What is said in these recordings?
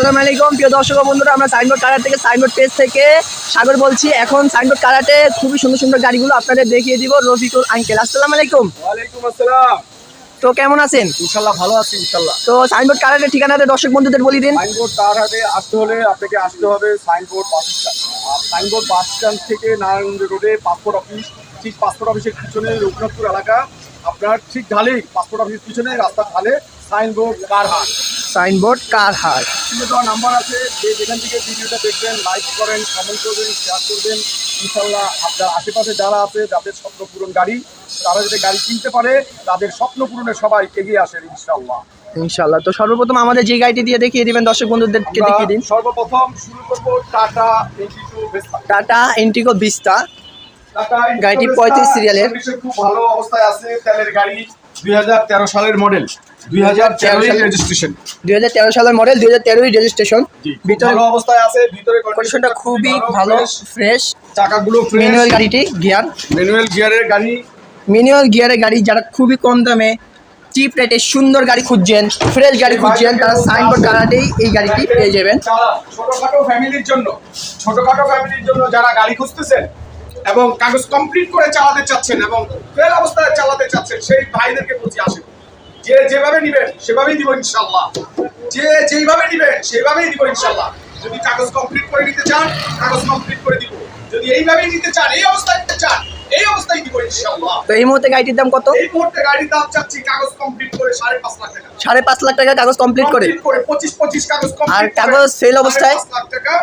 আসসালামু আলাইকুম প্রিয় দর্শক বন্ধুরা আমরা সাইনবোর্ড কারার থেকে সাইনবোর্ড পেজ থেকে সাগর বলছি। এখন সাইনবোর্ড কারাটে খুবই সুন্দর সুন্দর গাড়িগুলো আপনাদের দেখিয়ে দিব রফিকুল আঙ্কেল। আসসালামু আলাইকুম। ওয়ালাইকুম আসসালাম। তো কেমন আছেন? ইনশাল্লাহ ভালো আছি ইনশাল্লাহ। তো সাইনবোর্ড কারাটের ঠিকানাতে দর্শক বন্ধুদের বলি দিন। সাইনবোর্ড হাতে আসতে হলে আপনাকে আসতে হবে সাইনবোর্ড বাস স্ট্যান্ড। আর সাইনবোর্ড বাস স্ট্যান্ড থেকে নারায়ণগঞ্জ রোডে পাসপোর্ট অফিস ঠিক পাসপোর্ট অফিসের পিছনে রঘুনাথপুর এলাকা। আপনার ঠিক ঢালেই পাসপোর্ট অফিসের পিছনে রাস্তার ঢালে সাইনবোর্ড কার হাট। সাইনবোর্ড কার হাট কিন্তু নাম্বার আছে যে যেখান থেকে ভিডিওটা দেখবেন লাইক করেন কমেন্ট করবেন শেয়ার করবেন ইনশাল্লাহ আপনার আশেপাশে যারা আছে যাদের স্বপ্ন পূরণ গাড়ি তারা যদি গাড়ি কিনতে পারে তাদের স্বপ্ন পূরণে সবাই এগিয়ে আসেন ইনশাল্লাহ ইনশাল্লাহ তো সর্বপ্রথম আমাদের যে গাড়িটি দিয়ে দেখিয়ে দিবেন দর্শক বন্ধুদেরকে দেখিয়ে দিন। সর্বপ্রথম শুরু করব টাটা টাটা ইন্টিগো বিস্তা গাড়িটি 35 সিরিয়ালের। খুব ভালো অবস্থায় আছে তেলের গাড়ি। দুই সালের মডেল দুই হাজার রেজিস্ট্রেশন দুই হাজার তেরো সালের মডেল দুই হাজার রেজিস্ট্রেশন ভিতরে অবস্থায় আছে ভিতরে কন্ডিশনটা খুবই ভালো ফ্রেশ চাকাগুলো ম্যানুয়াল গাড়িটি গিয়ার ম্যানুয়াল গিয়ারের গাড়ি। ম্যানুয়াল গিয়ারের গাড়ি যারা খুবই কম দামে চিপ রেটে সুন্দর গাড়ি খুঁজছেন ফ্রেশ গাড়ি খুঁজছেন তারা সাইনবোর্ড কারাতেই এই গাড়িটি পেয়ে যাবেন। ছোটখাটো ফ্যামিলির জন্য ছোটখাটো ফ্যামিলির জন্য যারা গাড়ি খুঁজতেছেন এবং কাগজ কমপ্লিট করে চালাতে চাচ্ছেন এবং ফেল অবস্থায় চালাতে চাচ্ছেন, সেই ভাইদেরকে বলছি আসেন। যে যেভাবে নিবেন, সেভাবেই দিব ইনশাল্লাহ যে যেইভাবে নিবেন, সেভাবেই দিব ইনশাল্লাহ যদি কাগজ কমপ্লিট করে নিতে চান, কাগজ কমপ্লিট করে দিব। যদি এইভাবেই নিতে চান, এই অবস্থায় এই অবস্থায় দিব ইনশাল্লাহ তো এই মুহূর্তে গাড়িটির দাম কত? এই মুহূর্তে গাড়ির দাম চাচ্ছি কাগজ কমপ্লিট করে সাড়ে পাঁচ লাখ টাকা। লাখ টাকা কাগজ কমপ্লিট করে? Complete করে 25 25 কাগজ complete আর কাগজ fail অবস্থায়? সাড়ে পাঁচ লাখ টাকা।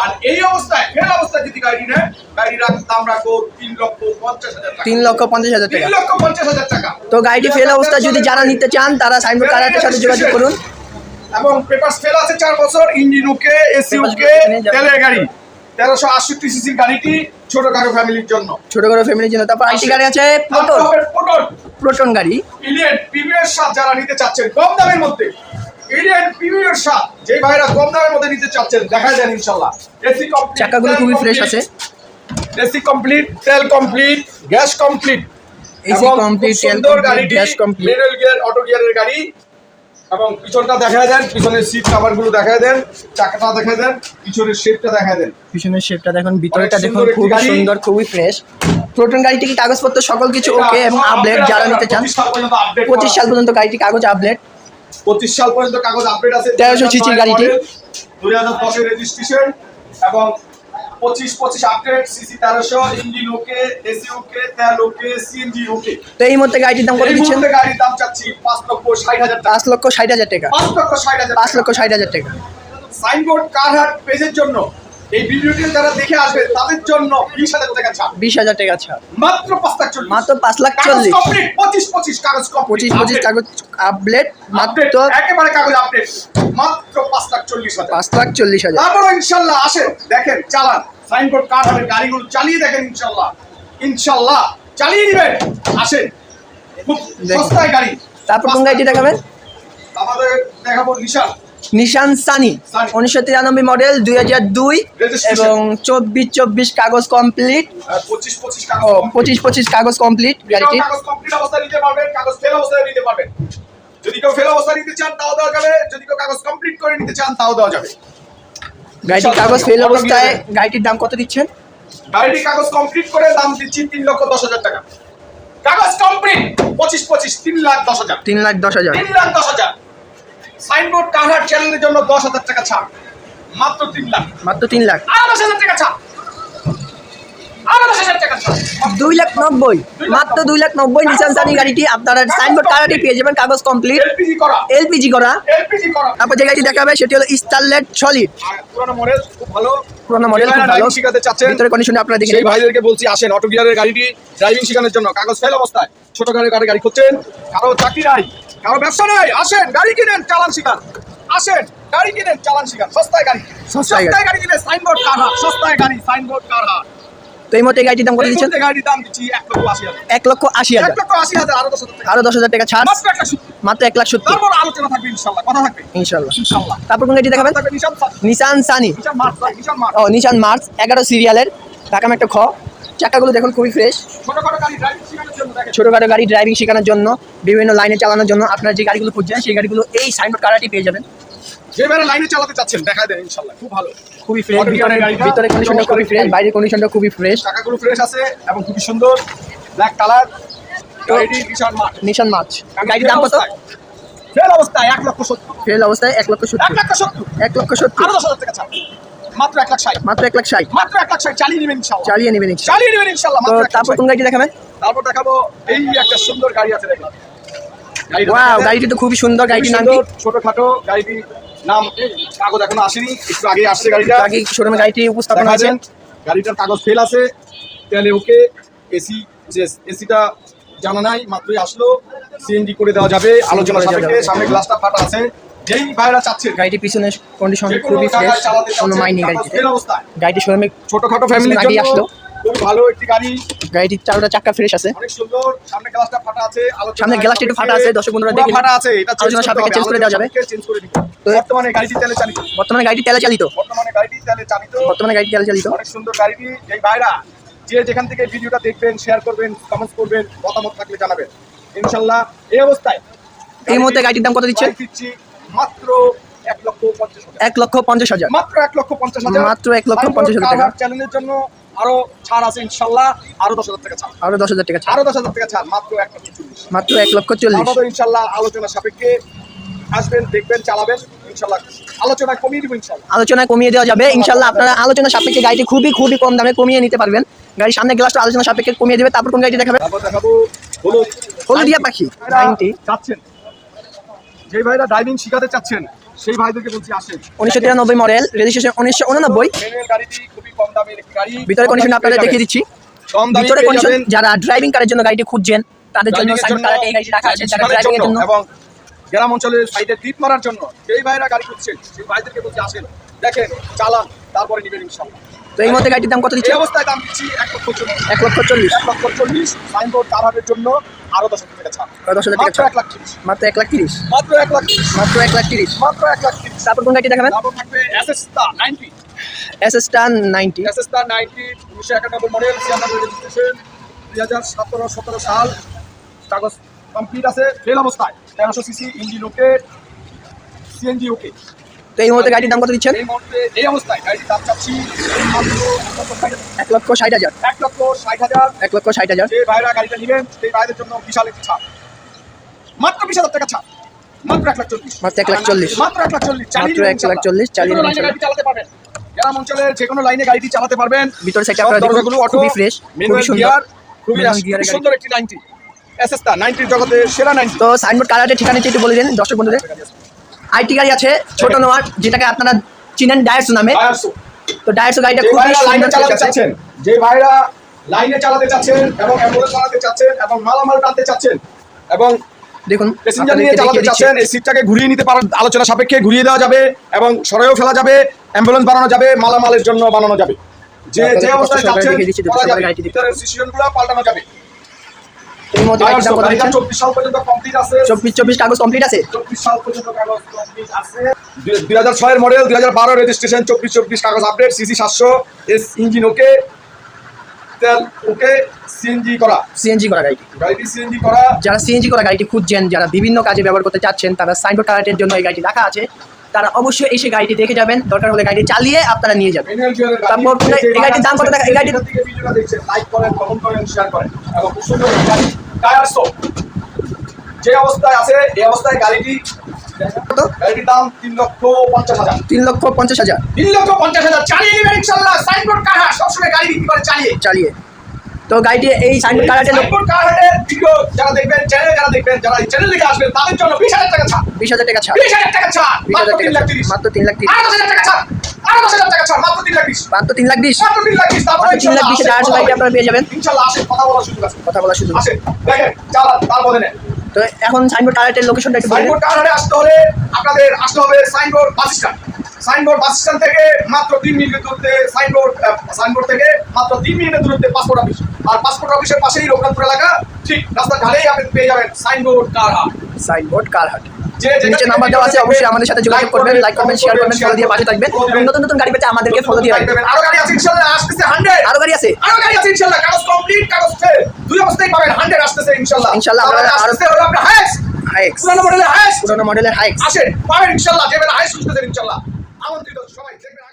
আর এই অবস্থায় ফেল অবস্থায় যদি গাড়ি নেয় গাড়ি রাখ- দাম রাখব তিন লক্ষ পঞ্চাশ হাজার তিন লক্ষ পঞ্চাশ হাজার তিন টাকা। লক্ষ পঞ্চাশ হাজার টাকা। তো গাড়িটি ফেল অবস্থায় যদি যারা নিতে চান তারা সাইনবোর্ড কারাটের সাথে যোগাযোগ করুন। এবং পেপার ফেল আছে চার বছর ইঞ্জিন ওকে এসি ওকে তেলের গাড়ি। তেরোশো আটষট্টি সিসির গাড়িটি ছোট কারও ফ্যামিলির জন্য। ছোট করে ফ্যামিলির জন্য। তারপর আরেকটি গাড়ি আছে প্রোটন পটল প্রোটন গাড়ি। ইলিয়ন প্রিমিয়ার সাত যারা নিতে চাচ্ছেন কম দামের মধ্যে। প্রিমিয়ার সাত যে ভাইরা কম দামের মধ্যে নিতে চাচ্ছেন দেখা যান ইনশাল্লাহ। এসি কমপ্লিট চাকাগুলো খুবই ফ্রেশ আছে। এসি কমপ্লিট তেল complete gas complete AC complete, তেল complete, গাড়িটি gas গিয়ার অটো গিয়ারের গাড়ি। এবং পিছনটা দেখা দেন পিছনের সিট কভারগুলো দেখা দেন চাকাটা দেখা দেন পিছনের শেপটা দেখা দেন। পিছনের শেপটা দেখুন ভিতরেটা দেখুন খুবই সুন্দর খুবই ফ্রেশ প্রোটন গাড়িটি কি কাগজপত্র সকল কিছু ওকে এবং আপডেট যারা নিতে চান? 25 সাল পর্যন্ত আপডেট পঁচিশ সাল পর্যন্ত গাড়িটি কাগজ আপডেট পঁচিশ সাল পর্যন্ত কাগজ আপডেট আছে। 1300 সিসির গাড়িটি। দুই হাজার দশের রেজিস্ট্রেশন এবং পঁচিশ পঁচিশ আপডেট সিসি তেরোশো ইঞ্জিন ওকে এসি ওকে তেল ওকে সিএনজি ওকে তো এই মুহূর্তে দাম কত দিচ্ছেন? গাড়ির দাম চাচ্ছি পাঁচ লক্ষ ষাট হাজার টাকা। পাঁচ লক্ষ ষাট হাজার টাকা। পাঁচ লক্ষ ষাট হাজার পাঁচ লক্ষ ষাট হাজার টাকা। সাইনবোর্ড কারহাট পেজের জন্য এই ভিডিওটি যারা দেখে আসবে তাদের জন্য বিশ হাজার টাকা ছাড়। বিশ হাজার টাকা ছাড়। মাত্র পাঁচ লাখ চল্লিশ। মাত্র পাঁচ লাখ চল্লিশ। কমপ্লিট পঁচিশ পঁচিশ কাগজ পঁচিশ পঁচিশ কাগজ আপডেট মাত্র একেবারে কাগজ আপডেট মাত্র পাঁচ লাখ চল্লিশ হাজার। পাঁচ লাখ চল্লিশ হাজার। তারপর ইনশাল্লাহ আসেন দেখেন চালান। সাইনবোর্ড কার হবে গাড়িগুলো চালিয়ে দেখেন ইনশাল্লাহ। ইনশাল্লাহ চালিয়ে নেবেন। আসেন। খুব সস্তায় গাড়ি। তারপর কোন গাড়িটি দেখাবেন? আমাদের দেখাবো নিশান। নিশান সানি। উনিশশো তিরানব্বই মডেল দুই হাজার দুই এবং চব্বিশ চব্বিশ কাগজ কমপ্লিট পঁচিশ ও কাগজ পঁচিশ পঁচিশ কাগজ কমপ্লিট গাড়িটি যদি কেউ ফেল নিতে চান তাও দেওয়া যাবে। যদি কেউ কাগজ কমপ্লিট করে নিতে চান তাও দেওয়া যাবে। গাড়িটির কাগজ ফেল অবস্থায় গাড়িটির দাম কত দিচ্ছেন? গাড়িটি কাগজ কমপ্লিট করে দাম দিচ্ছি তিন লক্ষ দশ হাজার টাকা। কাগজ কমপ্লিট পঁচিশ পঁচিশ তিন লাখ দশ হাজার। তিন লাখ দশ হাজার। তিন লাখ দশ হাজার। সাইনবোর্ড কাহার চ্যানেলের জন্য দশ হাজার টাকা ছাড়। মাত্র তিন লাখ। মাত্র তিন লাখ। আরও দশ হাজার টাকা ছাড়। আরও দশ হাজার টাকা ছাড়। দুই লাখ নব্বই। মাত্র দুই লাখ নব্বই নিশান সানি গাড়িটি আপনারা সাইনবোর্ড কারাটি পেয়ে যাবেন কাগজ কমপ্লিট এলপিজি করা। এলপিজি করা। এলপিজি করা। তারপর যে গাড়িটি দেখাবে সেটি হলো স্টারলেট সলিড পুরোনো মডেল খুব ভালো। শিখাতে চাচ্ছেন। ভিতরে কন্ডিশনে আপনারা দেখে সেই ভাইদেরকে বলছি আসেন অটো গিয়ারের গাড়িটি ড্রাইভিং শেখানোর জন্য। কাগজ ফেল অবস্থায়। ছোট গাড়ি গাড়ি গাড়ি খুঁজছেন। কারও চাকরি নাই। কারও ব্যবসা নাই আসেন গাড়ি কিনেন চালান শিখান। আসেন গাড়ি কিনেন চালান শিখান। সস্তায় গাড়ি সস্তায় গাড়ি। গাড়ি কিনে সাইনবোর্ড কার হাট সস্তায় গাড়ি সাইনবোর্ড কার হাট তো এই মুহূর্তে গাড়িটির দাম কত দিচ্ছেন? গাড়ির দাম দিচ্ছি এক লক্ষ আশি হাজার। আরও দশ হাজার টাকা। ছাড়। মাত্র এক লাখ সত্তর। আলোচনা থাকবে ইনশাল্লাহ কথা থাকবে। ইনশাল্লাহ। ইনশাল্লাহ। তারপর কোন গাড়িটি দেখাবেন? নিশান সানি। ও নিশান মার্চ এগারো সিরিয়ালের। ঢাকা একটা খ। চাকাগুলো দেখুন খুবই ফ্রেশ ছোটখাটো গাড়ি ড্রাইভিং শেখানোর জন্য বিভিন্ন লাইনে চালানোর জন্য আপনার যে গাড়িগুলো খুঁজছেন সেই গাড়িগুলো এই সাইনবোর্ড কারাটি পেয়ে যাবেন। লাইনে চালাতে চাচ্ছেন দেখা দেন খুব ভালো। খুবই ফ্রেশ ভিতরে কন্ডিশনটা খুবই ফ্রেশ বাইরের কন্ডিশনটা খুবই ফ্রেশ চাকাগুলো ফ্রেশ আছে এবং খুবই সুন্দর। ব্ল্যাক কালার নিশান মাছ গাড়ির দাম কত? ফেল অবস্থায়। এক লক্ষ সত্তর। ফেল অবস্থায় এক লক্ষ এক সত্তর লক্ষ সত্তর। এক লক্ষ সত্তর। আরও দশ হাজার টাকা মাত্র এক লাখ ষাট। মাত্র এক লাখ ষাট। মাত্র এক লাখ ষাট চালিয়ে নেবেন ইনশাল্লাহ। চালিয়ে নেবেন। চালিয়ে নেবেন ইনশাল্লাহ তো তারপর কোন গাড়িটি দেখাবেন? তারপর দেখাবো এই একটা সুন্দর গাড়ি আছে গাড়িটা ওয়াও গাড়িটি তো খুবই সুন্দর গাড়িটির নাম সুন্দর, ছোটখাটো গাড়িটি। নাম কাগজ এখনও আসেনি একটু আগে আসছে গাড়িটা। আগে শোরুমে গাড়িটি উপস্থাপন আছে গাড়িটার কাগজ ফেল আছে তাহলে ওকে এসি যে এসিটা জানা নাই মাত্রই আসলো। সিএনজি করে দেওয়া যাবে আলোচনা সাপেক্ষে সামনে গ্লাসটা ফাটা আছে। যেই ভাইরা চাচ্ছেন গাড়িটির পিছনের কন্ডিশন খুবই ফ্রেশ কোনো মাইনি গাড়িটিতে গাড়িটি শোরুমে ছোটখাটো ফ্যামিলির গাড়ি আসলো। ভালো একটি গাড়ি। গাড়িটির চারোটা চাক্কা ফ্রেশ আছে। অনেক সুন্দর সামনে গ্লাসটা ফাটা আছে সামনে গ্লাসটা একটু ফাটা আছে, দর্শক বন্ধুরা পুরো ফাটা আছে এটা আলোচনা সাপেক্ষে change করে দেওয়া যাবে। চেঞ্জ করে তো- বর্তমানে গাড়িটি তেলে চালিত। বর্তমানে গাড়িটি তেলে চালিত। বর্তমানে গাড়িটি তেলে চালিত। বর্তমানে গাড়িটি তেলে চালিত। অনেক সুন্দর গাড়িটি এই ভাইরা যে যেখান থেকে ভিডিওটা দেখবেন শেয়ার করবেন কমেন্ট করবেন মতামত থাকলে জানাবেন। ইনশাল্লাহ এই অবস্থায় এই মুহূর্তে গাড়িটির দাম কত? প্রাইস দিচ্ছি মাত্র এক লক্ষ পঞ্চাশ হাজার। এক লক্ষ পঞ্চাশ হাজার। মাত্র এক লক্ষ পঞ্চাশ হাজার। মাত্র এক লক্ষ পঞ্চাশ হাজার টাকা। চ্যানেলের জন্য আরও ছাড় আছে ইনশাল্লাহ আরও দশ হাজার টাকা ছাড়। আরও দশ হাজার টাকা ছাড়। আরও দশ হাজার টাকা ছাড় মাত্র এক লক্ষ চল্লিশ। মাত্র এক লক্ষ চল্লিশ। ইনশাল্লাহ আলোচনা সাপেক্ষে আসবেন দেখবেন চালাবেন ইনশাল্লাহ। আলোচনা কমিয়ে দিব ইনশাল্লাহ। আলোচনা কমিয়ে দেওয়া যাবে। ইনশাল্লাহ আপনারা আলোচনা সাপেক্ষে গাড়িটি খুবই খুবই কম দামে কমিয়ে নিতে পারবেন। গাড়ির সামনে গ্লাসটা আলোচনা সাপেক্ষে কমিয়ে দেবে। তারপর কোন গাড়িটি দেখাবে দেখাবো হলুদ। হলুদিয়া পাখি। নাইনটি চাচ্ছেন যে ভাইরা ড্রাইভিং শিখাতে চাচ্ছেন সেই ভাইদেরকে বলছি আসেন। উনিশশো তিরানব্বই মডেল রেজিস্ট্রেশন উনিশশো উননব্বই। গাড়িটি খুবই কম দামের একটি গাড়ি। ভিতরে কন্ডিশন আপনাদের দেখিয়ে দিচ্ছি। কম ভিতরে কন্ডিশন যারা ড্রাইভিং করার জন্য গাড়িটি খুঁজছেন তাদের জন্য এই গাড়িটি রাখা আছে যারা ড্রাইভিং এর জন্য এবং গ্রাম অঞ্চলের সাইডে টিপ মারার জন্য সেই ভাইরা গাড়ি খুঁজছেন সেই ভাইদেরকে বলছি আসেন। দেখেন চালান তারপরে নিবেন ইনশাল্লাহ। তো এই মুহূর্তে গাড়িটির দাম কত দিচ্ছে? অবস্থায় দাম দিচ্ছি এক লক্ষ চল্লিশ। এক লক্ষ চল্লিশ। এক লক্ষ চল্লিশ। সাইনবোর্ড তারহাটের জন্য আরও দশ হাজার টাকা ছাড়। দশ হাজার টাকা এক লাখ তিরিশ। মাত্র এক লাখ তিরিশ? মাত্র এক লাখ তিরিশ। মাত্র এক লাখ তিরিশ। মাত্র এক লাখ তিরিশ। তারপর কোন গাড়িটি দেখাবেন? তারপর থাকবে এসএসটা নাইনটি এস এস টান নাইনটি এসএসটা নাইনটি উনিশশো একানব্বই মডেল ছিয়ানব্বই রেজিস্ট্রেশন দুই হাজার সতেরো সতেরো সাল। কাগজ কমপ্লিট আছে। ফেল অবস্থায়। তেরোশো CC engine okay CNG okay তো এই মুহূর্তে গাড়ির দাম কত দিচ্ছেন? এই মুহূর্তে এই অবস্থায় গাড়ির দাম চাচ্ছি এক লক্ষ ষাট হাজার। এক লক্ষ ষাট হাজার। এক লক্ষ ষাট হাজার। যে ভাইরা গাড়িটা নেবেন সেই ভাইদের জন্য বিশাল একটি ছাড়। মাত্র বিশ হাজার টাকা ছাড়। মাত্র এক লাখ চল্লিশ। মাত্র এক লাখ চল্লিশ। মাত্র এক লাখ চল্লিশ। মাত্র এক লাখ চল্লিশ, চালিয়ে যে কোনো নেবেন লাইনে চালাতে পারবেন। গ্রাম অঞ্চলের যে কোনো লাইনে গাড়িটি চালাতে পারবেন। ভিতর সাইডে সব আপনারা দরজাগুলো auto, খুবই খুবই সুন্দর। খুবই এসএসটা জগতে সেরা তো সাইনবোর্ড ঠিকানাটি একটু বলে দিন দর্শক বন্ধুদের। আইটি গাড়ি আছে ছোট নোয়ার যেটাকে আপনারা চিনেন ডায়াসো নামে। তো ডায়াসো গাড়িটা চালাতে চাচ্ছেন যে ভাইরা লাইনে চালাতে চাচ্ছেন এবং অ্যাম্বুলেন্স চালাতে চাচ্ছেন এবং মালামাল টানতে চাচ্ছেন এবং দেখুন প্যাসেঞ্জার নিয়ে চালাতে চাচ্ছেন এই সিটটাকে ঘুরিয়ে নিতে পারেন আলোচনা সাপেক্ষে ঘুরিয়ে দেওয়া যাবে এবং সরাইও ফেলা যাবে অ্যাম্বুলেন্স বানানো যাবে মালামালের জন্য বানানো যাবে। যে যে অবস্থায় সিচুয়েশনগুলো পাল্টানো যাবে। এই মুহূর্তে গাড়ির দাম কত চব্বিশ সাল পর্যন্ত কমপ্লিট আছে। চব্বিশ চব্বিশ কাগজ কমপ্লিট আছে? চব্বিশ সাল পর্যন্ত কাগজ কমপ্লিট আছে। দুই হাজার ছয়ের মডেল দুই হাজার বারো রেজিস্ট্রেশন চব্বিশ চব্বিশ কাগজ আপডেট সিসি সাতশো এস ইঞ্জিন ওকে তেল ওকে সিএনজি করা। সিএনজি করা গাড়িটি। গাড়িটি সিএনজি করা। যারা সিএনজি করা গাড়িটি খুঁজছেন যারা বিভিন্ন কাজে ব্যবহার করতে চাচ্ছেন তারা সাইনবোর্ড কালারের জন্য এই গাড়িটি রাখা আছে। তারা অবশ্যই এসে গাড়িটি দেখে যাবেন দরকার হলে গাড়ি চালিয়ে আপনারা নিয়ে যাবেন। তারপর এই গাড়িটির দাম কত টাকা? এই গাড়িটির- যেখান থেকে ভিডিওটা দেখছেন, লাইক করেন, কমেন্ট করেন, শেয়ার করেন। এবং খুব সুন্দর একটি গাড়ি, টায়ার সহ। যে অবস্থায় আছে এই অবস্থায় গাড়িটি গাড়িটির দাম তিন লক্ষ পঞ্চাশ হাজার তিন লক্ষ পঞ্চাশ হাজার তিন লক্ষ পঞ্চাশ হাজার চালিয়ে নেবেন ইনশাল্লাহ সাইনবোর্ড কার হাট সবসময় গাড়ি বিক্রি করে চালিয়ে চালিয়ে তো গাড়িটি এই সাইনবোর্ড কালারের সাইনবোর্ড কার হাটের ভিডিও যারা দেখবেন চ্যানেল যারা দেখবেন যারা এই চ্যানেল থেকে আসবেন তাদের জন্য বিশ হাজার টাকা ছাড়। বিশ হাজার টাকা ছাড়। বিশ হাজার টাকা ছাড়। মাত্র হাজার তিন লাখ ছাড়। তিরিশ। মাত্র তিন লাখ তিরিশ। আরও দশ হাজার টাকা ছাড়। আরও টাকা মাত্র লাখ মাত্র লাখ মাত্র লাখ তারপরে লাখ আপনারা পেয়ে যাবেন। আসেন। কথা বলার সুযোগ আছে। কথা বলার সুযোগ আছে। দেখেন চালান তারপরে নেন। তো এখন সাইনবোর্ড কালারের লোকেশনটা একটু সাইনবোর্ড আসতে হলে আপনাদের আসতে হবে Signboard bus stand Signboard bus stand থেকে মাত্র তিন মিনিটের দূরত্বে সাইনবোর্ড সাইনবোর্ড থেকে মাত্র তিন মিনিটের দূরত্বে পাসপোর্ট অফিস আর পাসপোর্ট অফিসের পাশেই রঘুনাথপুর এলাকা ঠিক রাস্তা ঢালেই আপনি পেয়ে যাবেন সাইনবোর্ড কার হাট সাইনবোর্ড কারহাট। নিচে নাম্বার দেওয়া আছে অবশ্যই আমাদের সাথে যোগাযোগ like করবেন লাইক করবেন শেয়ার করবেন ফলো দিয়ে পাশে থাকবেন। follow এবং দিবেন। নতুন নতুন গাড়ি পেতে আমাদেরকে ফলো দিয়ে রাখবেন আরও গাড়ি আছে আসতেছে আরও গাড়ি আছে। আরও গাড়ি আছে ইনশাল্লাহ কাগজ কমপ্লিট কাগজ ফেল দুই অবস্থায় পাবেন আসতেছে আমরা আরো- হলো পুরানো মডেলের পুরোনো মডেলের আসেন পাবেন আমন্ত্রিত সবাই দেখবেন আগামী